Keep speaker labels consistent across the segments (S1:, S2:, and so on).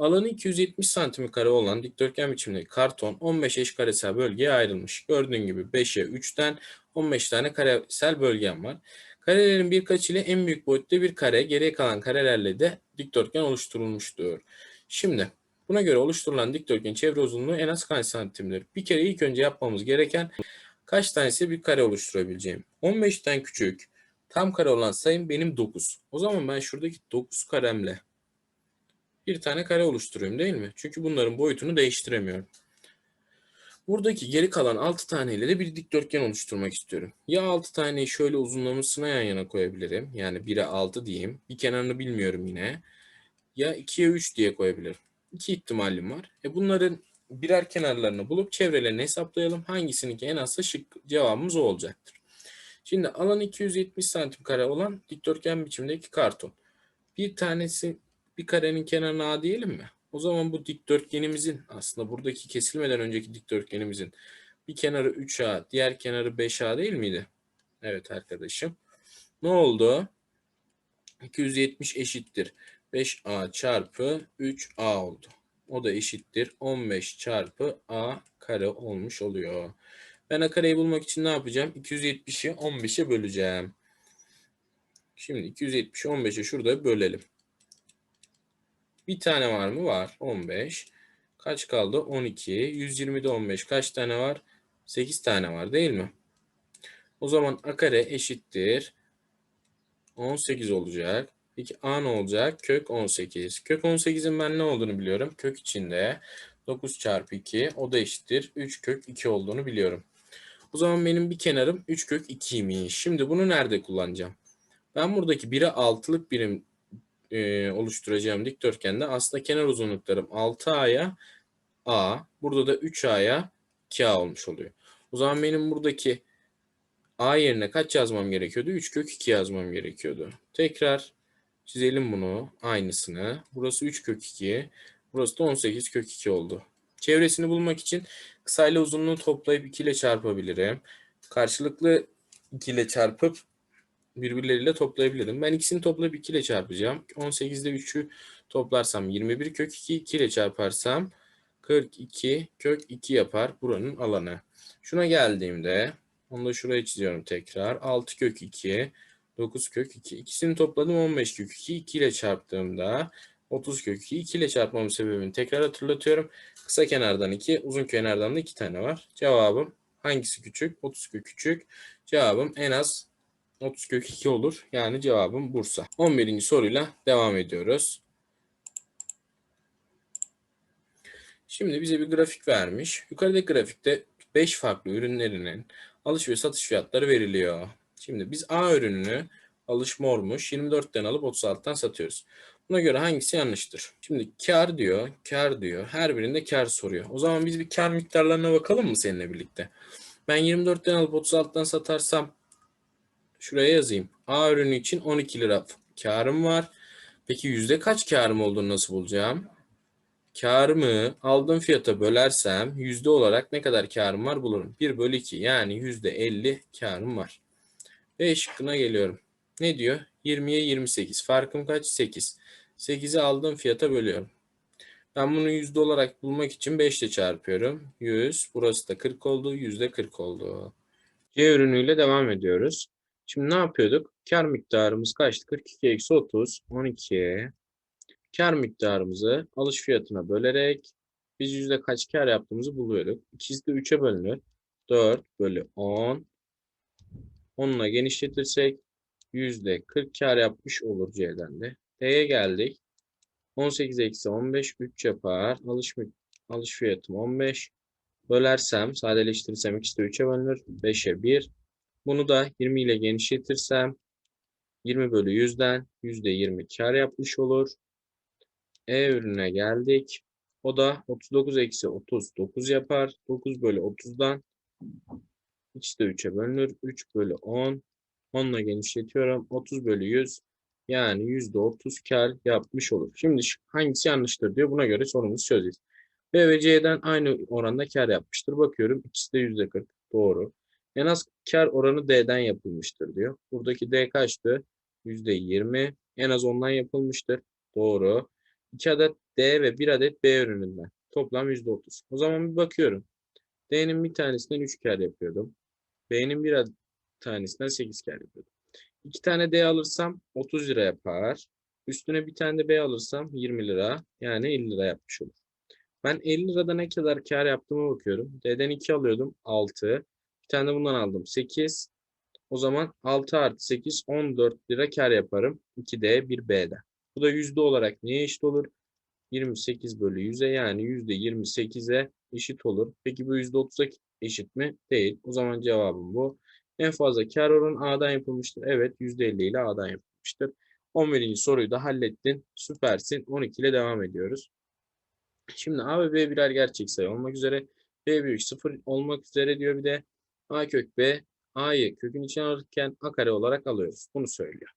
S1: Alanı 270 santigrat olan dikdörtgen biçimindeki karton 15 eş karesel bölgeye ayrılmış. Gördüğün gibi 5'e 3'ten 15 tane karesel bölgem var. Karelerin birkaç ile en büyük boyutta bir kare, geriye kalan karelerle de dikdörtgen oluşturulmuştur. Şimdi buna göre oluşturulan dikdörtgen çevre uzunluğu en az kaç santimdir? Bir kere ilk önce yapmamız gereken kaç tanesi bir kare oluşturabileceğim? 15'ten küçük tam kare olan sayım benim 9. O zaman ben şuradaki 9 karemle bir tane kare oluşturuyorum değil mi? Çünkü bunların boyutunu değiştiremiyorum. Buradaki geri kalan 6 taneyle de bir dikdörtgen oluşturmak istiyorum. Ya 6 taneyi şöyle uzunlamasına yan yana koyabilirim. Yani 1'e 6 diyeyim. Bir kenarını bilmiyorum yine. Ya 2'ye 3 diye koyabilirim. İki ihtimalim var. E bunların birer kenarlarını bulup çevrelerini hesaplayalım. Hangisininki en azsa şık cevabımız o olacaktır. Şimdi alan 270 santim kare olan dikdörtgen biçimdeki karton. Bir tanesi bir karenin kenarına A diyelim mi? O zaman bu dikdörtgenimizin aslında buradaki kesilmeden önceki dikdörtgenimizin bir kenarı 3A, diğer kenarı 5A değil miydi? Evet arkadaşım. Ne oldu? 270 eşittir. 5A çarpı 3A oldu. O da eşittir. 15 çarpı A kare olmuş oluyor. Ben A kareyi bulmak için ne yapacağım? 270'i 15'e böleceğim. Şimdi 270'i 15'e şurada bölelim. Bir tane var mı? Var. 15. Kaç kaldı? 12. 120'de 15. Kaç tane var? 8 tane var değil mi? O zaman a kare eşittir. 18 olacak. Peki a ne olacak? Kök 18. Kök 18'in ben ne olduğunu biliyorum. Kök içinde 9 çarpı 2 o da eşittir. 3 kök 2 olduğunu biliyorum. O zaman benim bir kenarım 3 kök 2'ymiş. Şimdi bunu nerede kullanacağım? Ben buradaki 1'e 6'lık birim e, oluşturacağım dikdörtgende aslında kenar uzunluklarım 6A'ya A, burada da 3A'ya 2A olmuş oluyor. O zaman benim buradaki A yerine kaç yazmam gerekiyordu? 3 kök 2 yazmam gerekiyordu. Tekrar çizelim bunu aynısını. Burası 3 kök 2, burası da 18 kök 2 oldu. Çevresini bulmak için kısayla uzunluğu toplayıp 2 ile çarpabilirim. Karşılıklı 2 ile çarpıp birbirleriyle toplayabilirim. Ben ikisini toplayıp 2 ile çarpacağım. 18'de 3'ü toplarsam 21 kök 2, 2 ile çarparsam 42 kök 2 yapar buranın alanı. Şuna geldiğimde onu da şuraya çiziyorum tekrar. 6 kök 2, 9 kök 2. İkisini topladım 15 kök 2. 2 ile çarptığımda 30 kök 2. 2 ile çarpmamın sebebini tekrar hatırlatıyorum. Kısa kenardan 2, uzun kenardan da 2 tane var. Cevabım hangisi küçük? 30 kök küçük. Cevabım en az 30 kök 2 olur. Yani cevabım Bursa. 11. soruyla devam ediyoruz. Şimdi bize bir grafik vermiş. Yukarıdaki grafikte 5 farklı ürünlerinin alış ve satış fiyatları veriliyor. Şimdi biz A ürününü alış mormuş 24'ten alıp 36'tan satıyoruz. Buna göre hangisi yanlıştır? Şimdi kar diyor, kar diyor. Her birinde kar soruyor. O zaman biz bir kar miktarlarına bakalım mı seninle birlikte? Ben 24'ten alıp 36'tan satarsam şuraya yazayım. A ürünü için 12 lira karım var. Peki yüzde kaç karım olduğunu nasıl bulacağım? Karımı aldığım fiyata bölersem yüzde olarak ne kadar karım var bulurum. 1 bölü 2 yani yüzde 50 karım var. B şıkkına geliyorum. Ne diyor? 20'ye 28. Farkım kaç? 8. 8'i aldığım fiyata bölüyorum. Ben bunu yüzde olarak bulmak için 5 ile çarpıyorum. 100. Burası da 40 oldu. Yüzde 40 oldu. C ürünüyle devam ediyoruz. Şimdi ne yapıyorduk? Kar miktarımız kaçtı? 42 eksi 30. 12. Kar miktarımızı alış fiyatına bölerek biz yüzde kaç kar yaptığımızı buluyorduk. İkisi de 3'e bölünür. 4 bölü 10. 10'la genişletirsek yüzde 40 kar yapmış olur C'den de. D'ye geldik. 18 eksi 15 3 yapar. Alış, alış fiyatım 15. Bölersem sadeleştirirsem ikisi de 3'e bölünür. 5'e 1. Bunu da 20 ile genişletirsem 20 bölü 100'den %20 kar yapmış olur. E ürüne geldik. O da 39 eksi 39 yapar. 9 bölü 30'dan ikisi de 3'e bölünür. 3 bölü 10. 10 ile genişletiyorum. 30 bölü 100 yani %30 kar yapmış olur. Şimdi hangisi yanlıştır diyor. Buna göre sorumuzu çözeceğiz. B ve C'den aynı oranda kar yapmıştır. Bakıyorum ikisi de %40. Doğru. En az kar oranı D'den yapılmıştır diyor. Buradaki D kaçtı? %20. En az ondan yapılmıştır. Doğru. 2 adet D ve 1 adet B ürününden. Toplam %30. O zaman bir bakıyorum. D'nin bir tanesinden 3 kar yapıyordum. B'nin bir tanesinden 8 kar yapıyordum. 2 tane D alırsam 30 lira yapar. Üstüne bir tane de B alırsam 20 lira. Yani 50 lira yapmış olur. Ben 50 lirada ne kadar kar yaptığıma bakıyorum. D'den 2 alıyordum. 6. Bir tane de bundan aldım. 8. O zaman 6 artı 8 14 lira kar yaparım. 2D 1B'den. Bu da yüzde olarak neye eşit olur? 28 bölü 100'e yani yüzde 28'e eşit olur. Peki bu yüzde 30'a eşit mi? Değil. O zaman cevabım bu. En fazla kar oranı A'dan yapılmıştır. Evet yüzde 50 ile A'dan yapılmıştır. 11. soruyu da hallettin. Süpersin. 12 ile devam ediyoruz. Şimdi A ve B birer gerçek sayı olmak üzere B büyük 0 olmak üzere diyor bir de A kök B A'yı kökün içine alırken A kare olarak alıyoruz. Bunu söylüyor.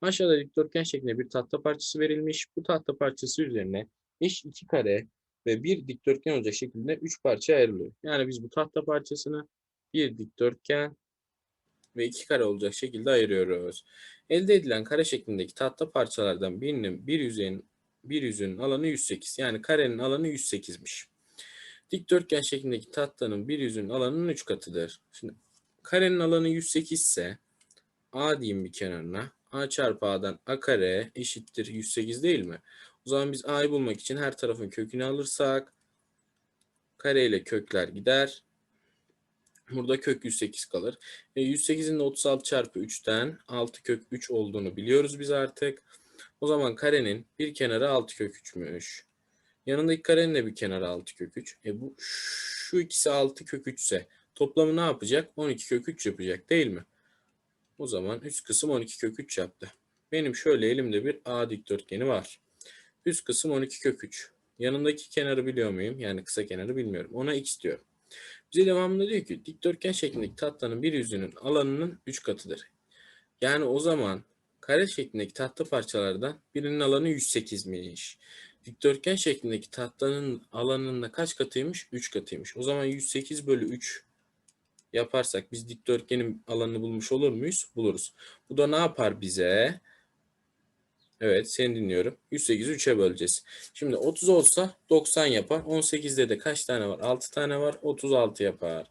S1: Aşağıda dikdörtgen şeklinde bir tahta parçası verilmiş. Bu tahta parçası üzerine eş iki kare ve bir dikdörtgen olacak şekilde üç parçaya ayrılıyor. Yani biz bu tahta parçasını bir dikdörtgen ve iki kare olacak şekilde ayırıyoruz. Elde edilen kare şeklindeki tahta parçalardan birinin bir yüzeyin bir yüzünün alanı 108. Yani karenin alanı 108'miş. Dikdörtgen şeklindeki tahtanın bir yüzünün alanının 3 katıdır. Şimdi karenin alanı 108 ise A diyeyim bir kenarına. A çarpı A'dan A kare eşittir 108 değil mi? O zaman biz A'yı bulmak için her tarafın kökünü alırsak kare ile kökler gider. Burada kök 108 kalır. E, 108'in de 36 çarpı 3'ten 6 kök 3 olduğunu biliyoruz biz artık. O zaman karenin bir kenarı 6 kök 3'müş. Yanındaki karenin de bir kenarı 6 kök 3. E bu şu ikisi 6 kök 3 ise toplamı ne yapacak? 12 kök 3 yapacak değil mi? O zaman üst kısım 12 kök 3 yaptı. Benim şöyle elimde bir A dikdörtgeni var. Üst kısım 12 kök 3. Yanındaki kenarı biliyor muyum? Yani kısa kenarı bilmiyorum. Ona x diyorum. Bize devamında diyor ki dikdörtgen şeklindeki tahtanın bir yüzünün alanının 3 katıdır. Yani o zaman kare şeklindeki tahta parçalardan birinin alanı 108'miş. Dikdörtgen şeklindeki tahtanın alanının da kaç katıymış? 3 katıymış. O zaman 108 bölü 3 yaparsak biz dikdörtgenin alanını bulmuş olur muyuz? Buluruz. Bu da ne yapar bize? Evet seni dinliyorum. 108'i 3'e böleceğiz. Şimdi 30 olsa 90 yapar. 18'de de kaç tane var? 6 tane var. 36 yapar.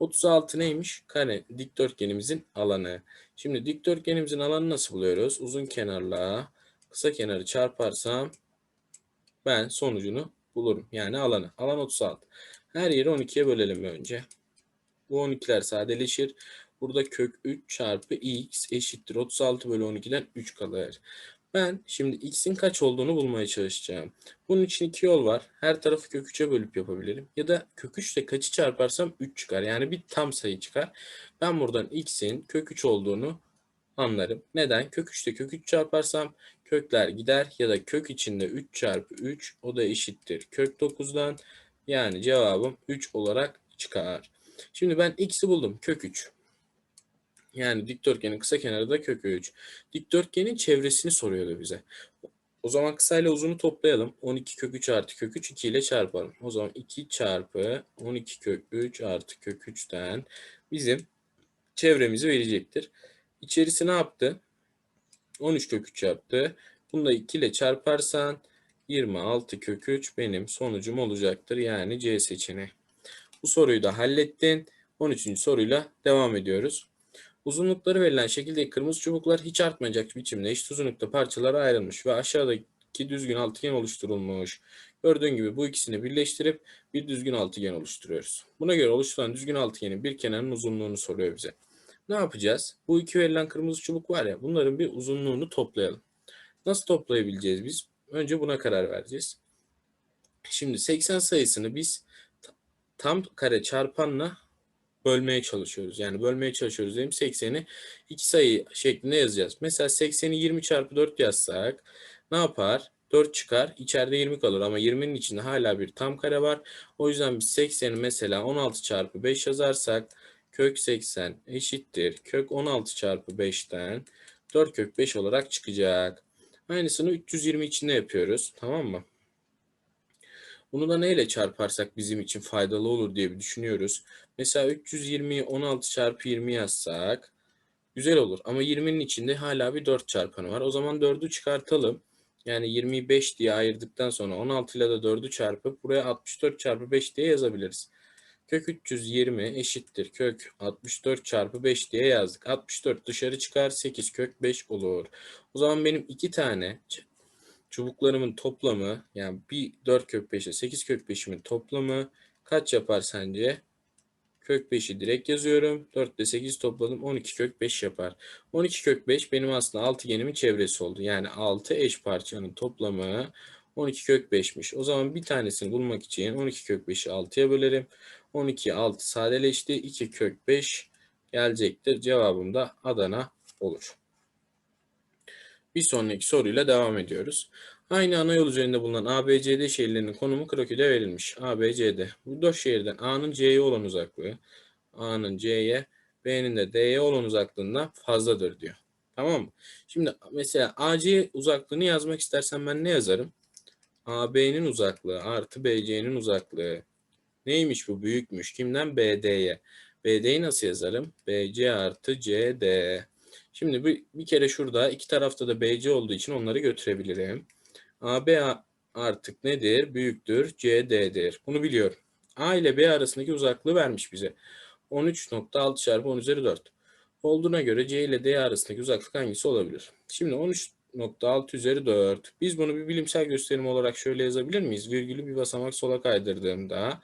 S1: 36 neymiş? Kare dikdörtgenimizin alanı. Şimdi dikdörtgenimizin alanı nasıl buluyoruz? Uzun kenarla kısa kenarı çarparsam ben sonucunu bulurum. Yani alanı. Alan 36. Her yeri 12'ye bölelim önce. Bu 12'ler sadeleşir. Burada kök 3 çarpı x eşittir. 36 bölü 12'den 3 kalır. Ben şimdi x'in kaç olduğunu bulmaya çalışacağım. Bunun için iki yol var. Her tarafı kök 3'e bölüp yapabilirim. Ya da kök 3 ile kaçı çarparsam 3 çıkar. Yani bir tam sayı çıkar. Ben buradan x'in kök 3 olduğunu anlarım. Neden? Kök 3 ile kök 3 çarparsam kökler gider. Ya da kök içinde 3 çarpı 3 o da eşittir. Kök 9'dan yani cevabım 3 olarak çıkar. Şimdi ben x'i buldum. Kök 3. Yani dikdörtgenin kısa kenarı da kök 3. Dikdörtgenin çevresini soruyordu bize. O zaman kısa ile uzunu toplayalım. 12 kök 3 artı kök 3 2 ile çarpalım. O zaman 2 çarpı 12 kök 3 artı kök 3'ten bizim çevremizi verecektir. İçerisi ne yaptı? 13 kök 3 yaptı. Bunu da 2 ile çarparsan 26 kök 3 benim sonucum olacaktır. Yani C seçeneği. Bu soruyu da hallettin. 13. soruyla devam ediyoruz. Uzunlukları verilen şekildeki kırmızı çubuklar hiç artmayacak biçimde eşit uzunlukta parçalara ayrılmış ve aşağıdaki düzgün altıgen oluşturulmuş. Gördüğün gibi bu ikisini birleştirip bir düzgün altıgen oluşturuyoruz. Buna göre oluşturan düzgün altıgenin bir kenarının uzunluğunu soruyor bize. Ne yapacağız? Bu iki verilen kırmızı çubuk var ya bunların bir uzunluğunu toplayalım. Nasıl toplayabileceğiz biz? Önce buna karar vereceğiz. Şimdi 80 sayısını biz tam kare çarpanla bölmeye çalışıyoruz. Yani bölmeye çalışıyoruz diyeyim 80'i iki sayı şeklinde yazacağız. Mesela 80'i 20 çarpı 4 yazsak ne yapar? 4 çıkar. İçeride 20 kalır ama 20'nin içinde hala bir tam kare var. O yüzden biz 80'i mesela 16 çarpı 5 yazarsak kök 80 eşittir. Kök 16 çarpı 5'ten 4 kök 5 olarak çıkacak. Aynısını 320 içinde yapıyoruz. Tamam mı? Bunu da neyle çarparsak bizim için faydalı olur diye bir düşünüyoruz. Mesela 320'yi 16 çarpı 20 yazsak güzel olur. Ama 20'nin içinde hala bir 4 çarpanı var. O zaman 4'ü çıkartalım. Yani 25 diye ayırdıktan sonra 16 ile de 4'ü çarpıp buraya 64 çarpı 5 diye yazabiliriz. Kök 320 eşittir kök 64 çarpı 5 diye yazdık. 64 dışarı çıkar 8 kök 5 olur. O zaman benim iki tane çubuklarımın toplamı yani bir 4 kök 5'e 8 kök 5'imin toplamı kaç yapar sence? Kök 5'i direkt yazıyorum. 4 ile 8 topladım. 12 kök 5 yapar. 12 kök 5 benim aslında altıgenimin çevresi oldu. Yani 6 eş parçanın toplamı 12 kök 5'miş. O zaman bir tanesini bulmak için 12 kök 5'i 6'ya bölerim. 12 6 sadeleşti. 2 kök 5 gelecektir. Cevabım da Adana olur. Bir sonraki soruyla devam ediyoruz. Aynı ana yol üzerinde bulunan ABCD şehirlerinin konumu krokide verilmiş. ABCD. Bu dört şehirden A'nın C'ye olan uzaklığı, A'nın C'ye, B'nin de D'ye olan uzaklığından fazladır diyor. Tamam mı? Şimdi mesela AC uzaklığını yazmak istersen ben ne yazarım? AB'nin uzaklığı artı BC'nin uzaklığı. Neymiş bu? Büyükmüş. Kimden? BD'ye. BD'yi nasıl yazarım? BC artı CD. Şimdi bir, bir kere şurada iki tarafta da BC olduğu için onları götürebilirim. AB artık nedir? Büyüktür. CD'dir. Bunu biliyorum. A ile B arasındaki uzaklığı vermiş bize. 13.6 çarpı 10 üzeri 4. Olduğuna göre C ile D arasındaki uzaklık hangisi olabilir? Şimdi 13.6 üzeri 4. Biz bunu bir bilimsel gösterim olarak şöyle yazabilir miyiz? Virgülü bir basamak sola kaydırdığımda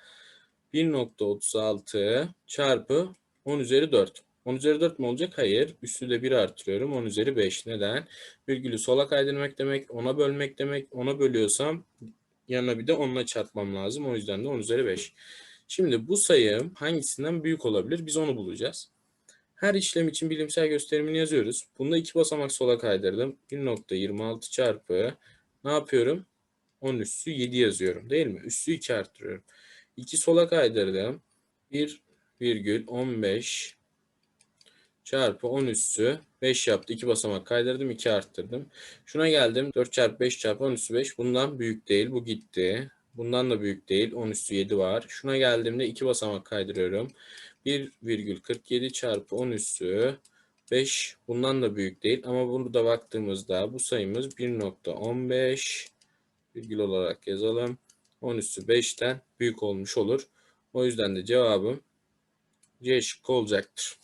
S1: 1.36 çarpı 10 üzeri 4. 10 üzeri 4 mu olacak? Hayır. Üstü de 1 artırıyorum. 10 üzeri 5. Neden? Virgülü sola kaydırmak demek, 10'a bölmek demek. 10'a bölüyorsam yanına bir de 10'la çarpmam lazım. O yüzden de 10 üzeri 5. Şimdi bu sayım hangisinden büyük olabilir? Biz onu bulacağız. Her işlem için bilimsel gösterimini yazıyoruz. Bunda iki basamak sola kaydırdım. 1.26 çarpı ne yapıyorum? 10 üssü 7 yazıyorum değil mi? Üssü 2 arttırıyorum. 2 sola kaydırdım. 1,15 çarpı 10 üssü 5 yaptı. 2 basamak kaydırdım. 2 arttırdım. Şuna geldim. 4 çarpı 5 çarpı 10 üssü 5. Bundan büyük değil. Bu gitti. Bundan da büyük değil. 10 üssü 7 var. Şuna geldiğimde 2 basamak kaydırıyorum. 1,47 çarpı 10 üssü 5 bundan da büyük değil ama burada baktığımızda bu sayımız 1.15 virgül olarak yazalım. 10 üssü 5'ten büyük olmuş olur. O yüzden de cevabım C şıkkı olacaktır.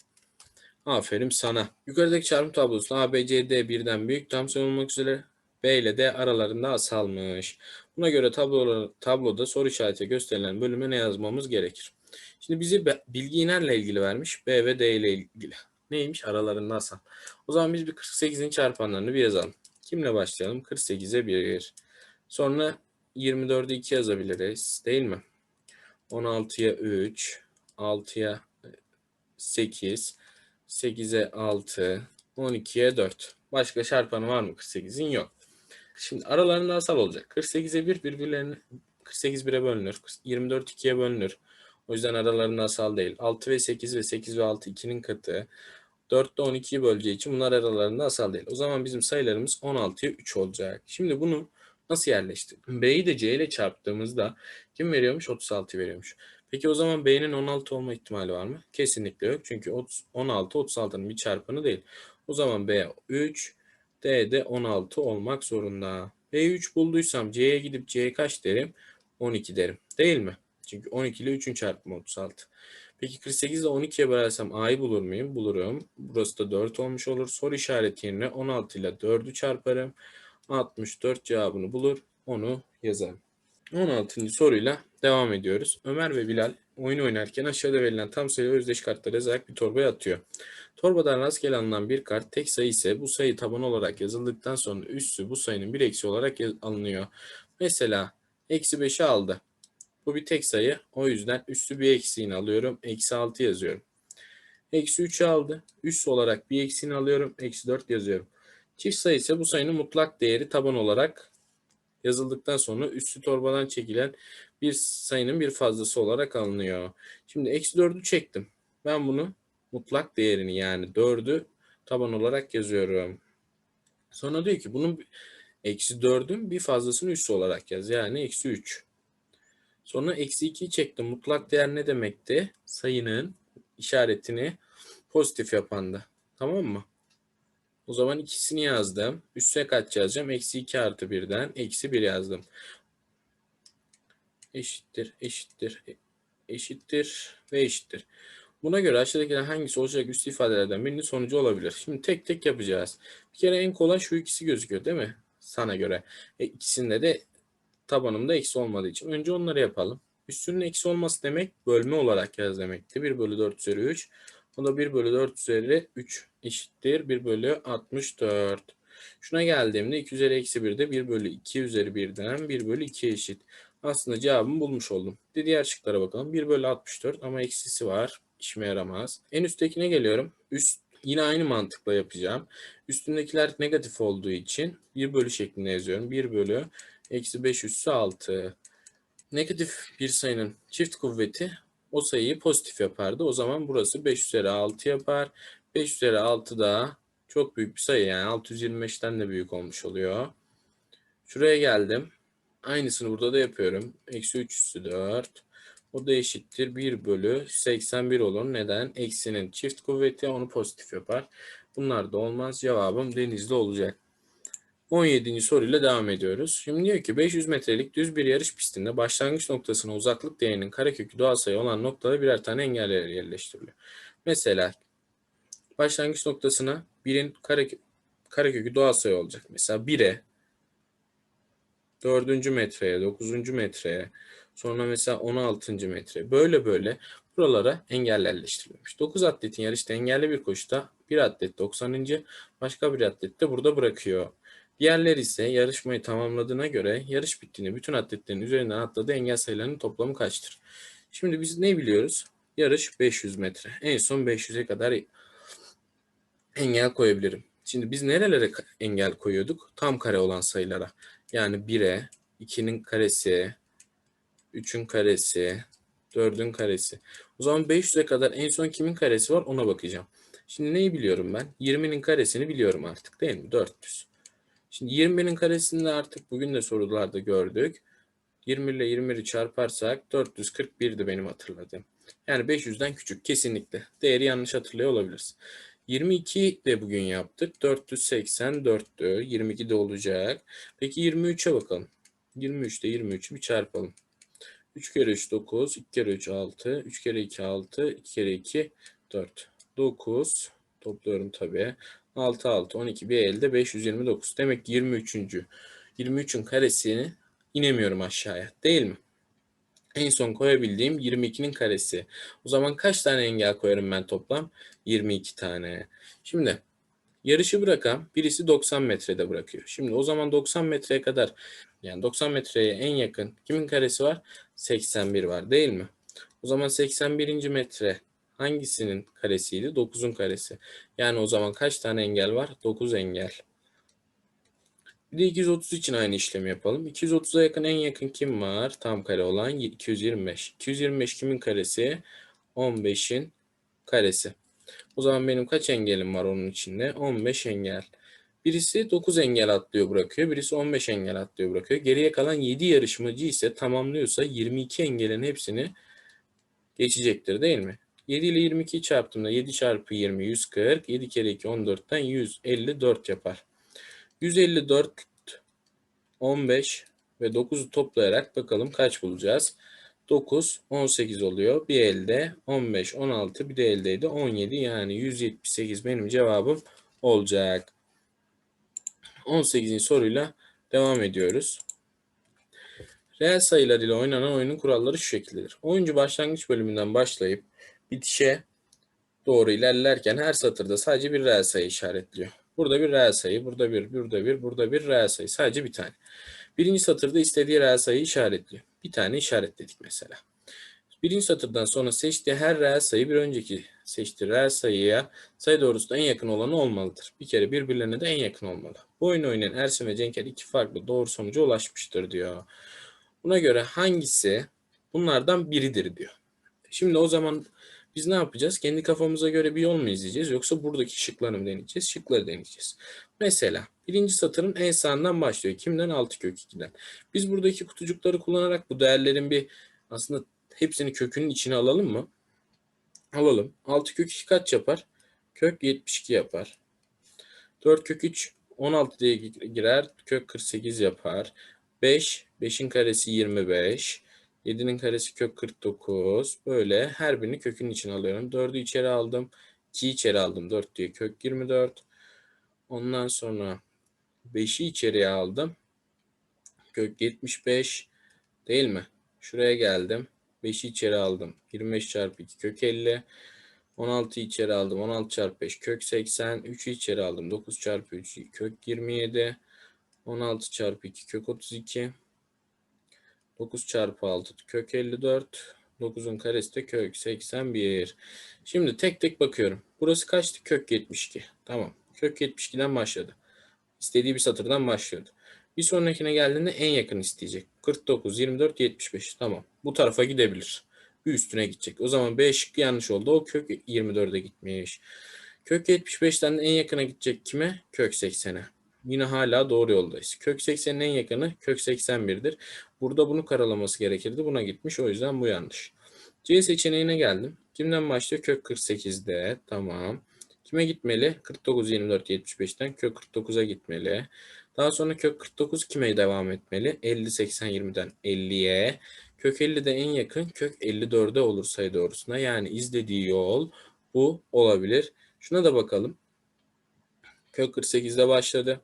S1: Aferin sana. Yukarıdaki çarpım tablosunda A, B, C, D birden büyük tam sayı olmak üzere B ile D aralarında asalmış. Buna göre tablo, tabloda soru işareti gösterilen bölüme ne yazmamız gerekir? Şimdi bizi bilgi nerede ilgili vermiş? B ve D ile ilgili. Neymiş? Aralarında asal. O zaman biz bir 48'in çarpanlarını bir yazalım. Kimle başlayalım? 48'e 1. Sonra 24'ü 2 yazabiliriz. Değil mi? 16'ya 3. 6'ya 8. 8'e 6. 12'ye 4. Başka çarpanı var mı 48'in? Yok. Şimdi aralarında asal olacak. 48'e 1 birbirlerine 48 1'e bölünür. 24 2'ye bölünür. O yüzden aralarında asal değil. 6 ve 8 ve 8 ve 6 2'nin katı. 4 de 12'yi böleceği için bunlar aralarında asal değil. O zaman bizim sayılarımız 16'ya 3 olacak. Şimdi bunu nasıl yerleştir? B'yi de C ile çarptığımızda kim veriyormuş? 36 veriyormuş. Peki o zaman B'nin 16 olma ihtimali var mı? Kesinlikle yok. Çünkü 16 36'nın bir çarpanı değil. O zaman B 3, D de 16 olmak zorunda. B'yi 3 bulduysam C'ye gidip C'ye kaç derim? 12 derim. Değil mi? Çünkü 12 ile 3'ün çarpımı 36. Peki 48 ile 12'ye bölersem A'yı bulur muyum? Bulurum. Burası da 4 olmuş olur. Soru işareti yerine 16 ile 4'ü çarparım. 64 cevabını bulur. Onu yazarım. 16. soruyla devam ediyoruz. Ömer ve Bilal oyun oynarken aşağıda verilen tam sayılı özdeş kartları yazarak bir torbaya atıyor. Torbadan rastgele alınan bir kart tek sayı ise bu sayı taban olarak yazıldıktan sonra üssü bu sayının bir eksi olarak alınıyor. Mesela eksi 5'i aldı. Bu bir tek sayı. O yüzden üstü bir eksiğini alıyorum. Eksi 6 yazıyorum. Eksi 3'ü aldı. Üst olarak bir eksiğini alıyorum. Eksi 4 yazıyorum. Çift sayı ise bu sayının mutlak değeri taban olarak yazıldıktan sonra üstü torbadan çekilen bir sayının bir fazlası olarak alınıyor. Şimdi eksi 4'ü çektim. Ben bunu mutlak değerini yani 4'ü taban olarak yazıyorum. Sonra diyor ki bunun eksi 4'ün bir fazlasını üstü olarak yaz. Yani eksi 3. Sonra eksi 2'yi çektim. Mutlak değer ne demekti? Sayının işaretini pozitif yapandı. Tamam mı? O zaman ikisini yazdım. Üste kaç yazacağım? Eksi 2 artı 1'den eksi 1 yazdım. Eşittir, eşittir, eşittir ve eşittir. Buna göre aşağıdakilerden hangisi olacak üst ifadelerden birinin sonucu olabilir? Şimdi tek tek yapacağız. Bir kere en kolay şu ikisi gözüküyor değil mi? Sana göre. E, ikisinde de tabanımda eksi olmadığı için. Önce onları yapalım. Üstünün eksi olması demek bölme olarak yaz demekti. 1 bölü 4 üzeri 3. O da 1 bölü 4 üzeri 3 eşittir. 1 bölü 64. Şuna geldiğimde 2 üzeri eksi 1 de 1 bölü 2 üzeri 1'den 1 bölü 2 eşit. Aslında cevabımı bulmuş oldum. Bir diğer şıklara bakalım. 1 bölü 64 ama eksisi var. İşime yaramaz. En üsttekine geliyorum. Üst yine aynı mantıkla yapacağım. Üstündekiler negatif olduğu için 1 bölü şeklinde yazıyorum. 1 bölü eksi 5 üssü 6. Negatif bir sayının çift kuvveti o sayıyı pozitif yapardı. O zaman burası 5 üzeri 6 yapar. 5 üzeri 6 da çok büyük bir sayı yani 625'ten de büyük olmuş oluyor. Şuraya geldim. Aynısını burada da yapıyorum. Eksi 3 üssü 4. O da eşittir 1 bölü 81 olur. Neden? Eksinin çift kuvveti onu pozitif yapar. Bunlar da olmaz. Cevabım denizli olacak. 17. soruyla devam ediyoruz. Şimdi diyor ki 500 metrelik düz bir yarış pistinde başlangıç noktasına uzaklık değerinin karekökü doğal sayı olan noktada birer tane engeller yerleştiriliyor. Mesela başlangıç noktasına birin karekö karekökü doğal sayı olacak. Mesela 1'e 4. metreye, 9. metreye, sonra mesela 16. metre. Böyle böyle buralara engeller yerleştirilmiş. 9 atletin yarışta engelli bir koşuda bir atlet 90. başka bir atlet de burada bırakıyor. Diğerler ise yarışmayı tamamladığına göre yarış bittiğinde bütün atletlerin üzerinden atladığı engel sayılarının toplamı kaçtır? Şimdi biz ne biliyoruz? Yarış 500 metre. En son 500'e kadar engel koyabilirim. Şimdi biz nerelere engel koyuyorduk? Tam kare olan sayılara. Yani 1'e, 2'nin karesi, 3'ün karesi, 4'ün karesi. O zaman 500'e kadar en son kimin karesi var ona bakacağım. Şimdi neyi biliyorum ben? 20'nin karesini biliyorum artık değil mi? 400. Şimdi 20'nin karesini artık bugün de sorularda gördük. 20 ile 21'i çarparsak 441'di benim hatırladığım. Yani 500'den küçük kesinlikle. Değeri yanlış hatırlıyor olabiliriz. 22 de bugün yaptık. 484'tü. 22 de olacak. Peki 23'e bakalım. 23'te 23'ü bir çarpalım. 3 kere 3 9, 2 kere 3 6, 3 kere 2 6, 2 kere 2 4. 9 topluyorum tabii. 6 6 12 bir elde 529. Demek ki 23. 23'ün karesini inemiyorum aşağıya. Değil mi? En son koyabildiğim 22'nin karesi. O zaman kaç tane engel koyarım ben toplam? 22 tane. Şimdi yarışı bırakan birisi 90 metrede bırakıyor. Şimdi o zaman 90 metreye kadar yani 90 metreye en yakın kimin karesi var? 81 var değil mi? O zaman 81. metre hangisinin karesiydi? 9'un karesi. Yani o zaman kaç tane engel var? 9 engel. Bir de 230 için aynı işlemi yapalım. 230'a yakın en yakın kim var? Tam kare olan 225. 225 kimin karesi? 15'in karesi. O zaman benim kaç engelim var onun içinde? 15 engel. Birisi 9 engel atlıyor bırakıyor. Birisi 15 engel atlıyor bırakıyor. Geriye kalan 7 yarışmacı ise tamamlıyorsa 22 engelin hepsini geçecektir değil mi? 7 ile 22'yi çarptığımda 7 çarpı 20 140. 7 kere 2 14'ten 154 yapar. 154, 15 ve 9'u toplayarak bakalım kaç bulacağız. 9, 18 oluyor. Bir elde 15, 16 bir de eldeydi 17 yani 178 benim cevabım olacak. 18. soruyla devam ediyoruz. Reel sayılar ile oynanan oyunun kuralları şu şekildedir. Oyuncu başlangıç bölümünden başlayıp bitişe doğru ilerlerken her satırda sadece bir reel sayı işaretliyor. Burada bir reel sayı, burada bir, burada bir, burada bir reel sayı. Sadece bir tane. Birinci satırda istediği reel sayıyı işaretliyor. Bir tane işaretledik mesela. Birinci satırdan sonra seçtiği her reel sayı bir önceki seçtiği reel sayıya sayı doğrusunda en yakın olanı olmalıdır. Bir kere birbirlerine de en yakın olmalı. Bu oyunu oynayan Ersin ve Cenker iki farklı doğru sonuca ulaşmıştır diyor. Buna göre hangisi bunlardan biridir diyor. Şimdi o zaman biz ne yapacağız? Kendi kafamıza göre bir yol mu izleyeceğiz yoksa buradaki şıkları mı deneyeceğiz? Şıkları deneyeceğiz. Mesela birinci satırın en sağından başlıyor. Kimden? 6 kök 2'den. Biz buradaki kutucukları kullanarak bu değerlerin bir Aslında hepsini kökünün içine alalım mı? Alalım. 6 kök 2 kaç yapar? Kök 72 yapar. 4 kök 3 16 diye girer. Kök 48 yapar. 5 5'in karesi 25. 7'nin karesi kök 49. Böyle her birini kökün içine alıyorum. 4'ü içeri aldım. 2'yi içeri aldım. 4 diye kök 24. Ondan sonra 5'i içeriye aldım. Kök 75 değil mi? Şuraya geldim. 5'i içeri aldım. 25 çarpı 2 kök 50. 16'yı içeri aldım. 16 çarpı 5 kök 80. 3'ü içeri aldım. 9 çarpı 3 kök 27. 16 çarpı 2 kök 32. 9 çarpı 6 kök 54. 9'un karesi de kök 81. Şimdi tek tek bakıyorum. Burası kaçtı? Kök 72. Tamam. Kök 72'den başladı. İstediği bir satırdan başlıyordu. Bir sonrakine geldiğinde en yakın isteyecek. 49, 24, 75. Tamam. Bu tarafa gidebilir. Bir üstüne gidecek. O zaman B şıkkı yanlış oldu. O kök 24'e gitmiş. Kök 75'ten de en yakına gidecek kime? Kök 80'e. Yine hala doğru yoldayız. Kök 80'in en yakını kök 81'dir. Burada bunu karalaması gerekirdi. Buna gitmiş. O yüzden bu yanlış. C seçeneğine geldim. Kimden başlıyor? Kök 48'de. Tamam. Kime gitmeli? 49, 24, 75'ten kök 49'a gitmeli. Daha sonra kök 49 kime devam etmeli? 50, 80, 20'den 50'ye. Kök 50 de en yakın kök 54'e olur sayı doğrusuna. Yani izlediği yol bu olabilir. Şuna da bakalım. Kök 48'de başladı.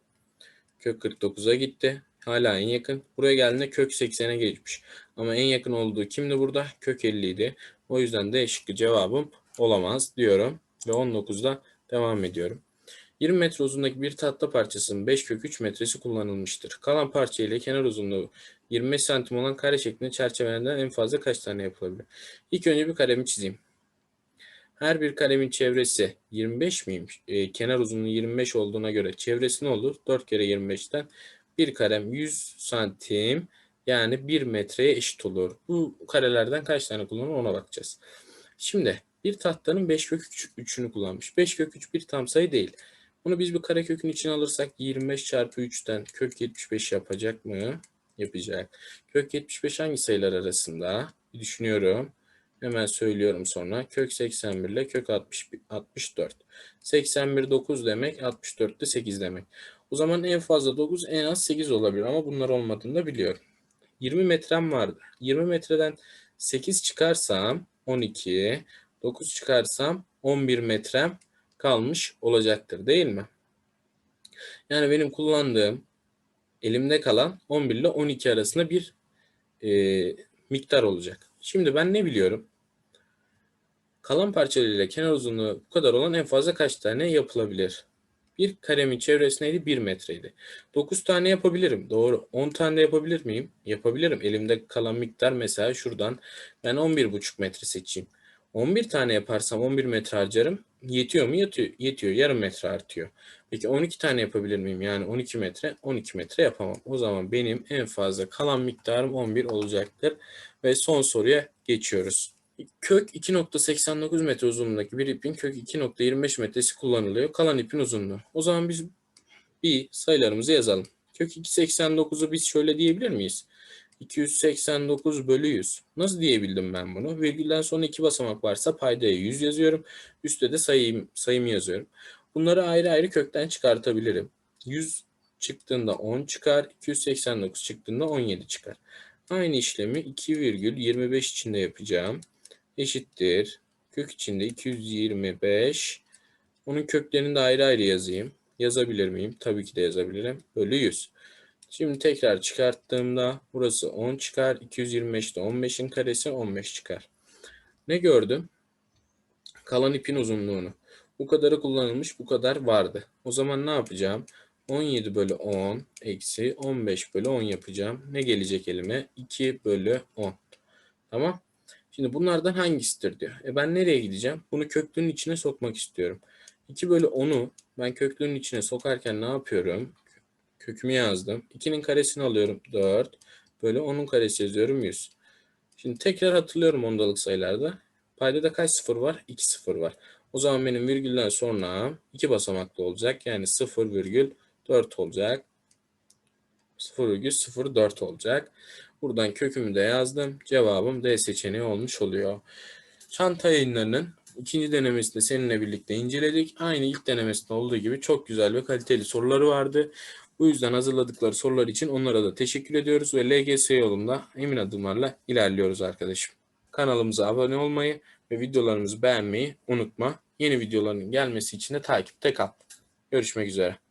S1: Kök 49'a gitti. Hala en yakın. Buraya geldiğinde kök 80'e geçmiş. Ama en yakın olduğu kimdi burada? Kök 50 idi. O yüzden de şıkkı cevabım olamaz diyorum. Ve 19'da devam ediyorum. 20 metre uzunluğundaki bir tahta parçasının 5 kök 3 metresi kullanılmıştır. Kalan parça ile kenar uzunluğu 25 santim olan kare şeklinde çerçevelerden en fazla kaç tane yapılabilir? İlk önce bir karemi çizeyim. Her bir karemin çevresi 25 miymiş? E, kenar uzunluğu 25 olduğuna göre çevresi ne olur? 4 kere 25'ten bir karem 100 santim yani 1 metreye eşit olur. Bu karelerden kaç tane kullanır ona bakacağız. Şimdi bir tahtanın 5 kök 3'ünü kullanmış. 5 kök 3 bir tam sayı değil. Bunu biz bir karekökün içine alırsak 25 çarpı 3'ten kök 75 yapacak mı? Yapacak. Kök 75 hangi sayılar arasında? Bir düşünüyorum. Hemen söylüyorum sonra. Kök 81 ile kök 60, 64. 81 9 demek, 64 de 8 demek. O zaman en fazla 9 en az 8 olabilir ama bunlar olmadığını da biliyorum. 20 metrem vardı. 20 metreden 8 çıkarsam 12, 9 çıkarsam 11 metrem kalmış olacaktır değil mi? Yani benim kullandığım elimde kalan 11 ile 12 arasında bir e, miktar olacak. Şimdi ben ne biliyorum? Kalan parçalarıyla kenar uzunluğu bu kadar olan en fazla kaç tane yapılabilir? Bir karemin çevresi neydi? 1 metreydi. 9 tane yapabilirim. Doğru. 10 tane de yapabilir miyim? Yapabilirim. Elimde kalan miktar mesela şuradan ben 11,5 metre seçeyim. 11 tane yaparsam 11 metre harcarım. Yetiyor mu? Yetiyor. Yetiyor. Yarım metre artıyor. Peki 12 tane yapabilir miyim? Yani 12 metre. 12 metre yapamam. O zaman benim en fazla kalan miktarım 11 olacaktır. Ve son soruya geçiyoruz. Kök 2.89 metre uzunluğundaki bir ipin kök 2.25 metresi kullanılıyor. Kalan ipin uzunluğu. O zaman biz bir sayılarımızı yazalım. Kök 2.89'u biz şöyle diyebilir miyiz? 289 bölü 100. Nasıl diyebildim ben bunu? Virgülden sonra iki basamak varsa paydaya 100 yazıyorum. Üstte de sayım, sayımı yazıyorum. Bunları ayrı ayrı kökten çıkartabilirim. 100 çıktığında 10 çıkar. 289 çıktığında 17 çıkar. Aynı işlemi 2,25 içinde yapacağım. Eşittir. Kök içinde 225. Onun köklerini de ayrı ayrı yazayım. Yazabilir miyim? Tabii ki de yazabilirim. Bölü 100. Şimdi tekrar çıkarttığımda burası 10 çıkar. 225'te 15'in karesi 15 çıkar. Ne gördüm? Kalan ipin uzunluğunu. Bu kadarı kullanılmış bu kadar vardı. O zaman ne yapacağım? 17 bölü 10 eksi 15 bölü 10 yapacağım. Ne gelecek elime? 2 bölü 10. Tamam. Şimdi bunlardan hangisidir diyor. E ben nereye gideceğim? Bunu köklünün içine sokmak istiyorum. 2 bölü 10'u ben köklünün içine sokarken ne yapıyorum? Kökümü yazdım. 2'nin karesini alıyorum 4. Bölü 10'un karesi yazıyorum 100. Şimdi tekrar hatırlıyorum ondalık sayılarda. Paydada kaç sıfır var? 2 sıfır var. O zaman benim virgülden sonra 2 basamaklı olacak. Yani 0,4 olacak. 0,04 olacak. Buradan kökümü de yazdım. Cevabım D seçeneği olmuş oluyor. Çanta yayınlarının ikinci denemesini de seninle birlikte inceledik. Aynı ilk denemesinde olduğu gibi çok güzel ve kaliteli soruları vardı. Bu yüzden hazırladıkları sorular için onlara da teşekkür ediyoruz ve LGS yolunda emin adımlarla ilerliyoruz arkadaşım. Kanalımıza abone olmayı ve videolarımızı beğenmeyi unutma. Yeni videoların gelmesi için de takipte kal. Görüşmek üzere.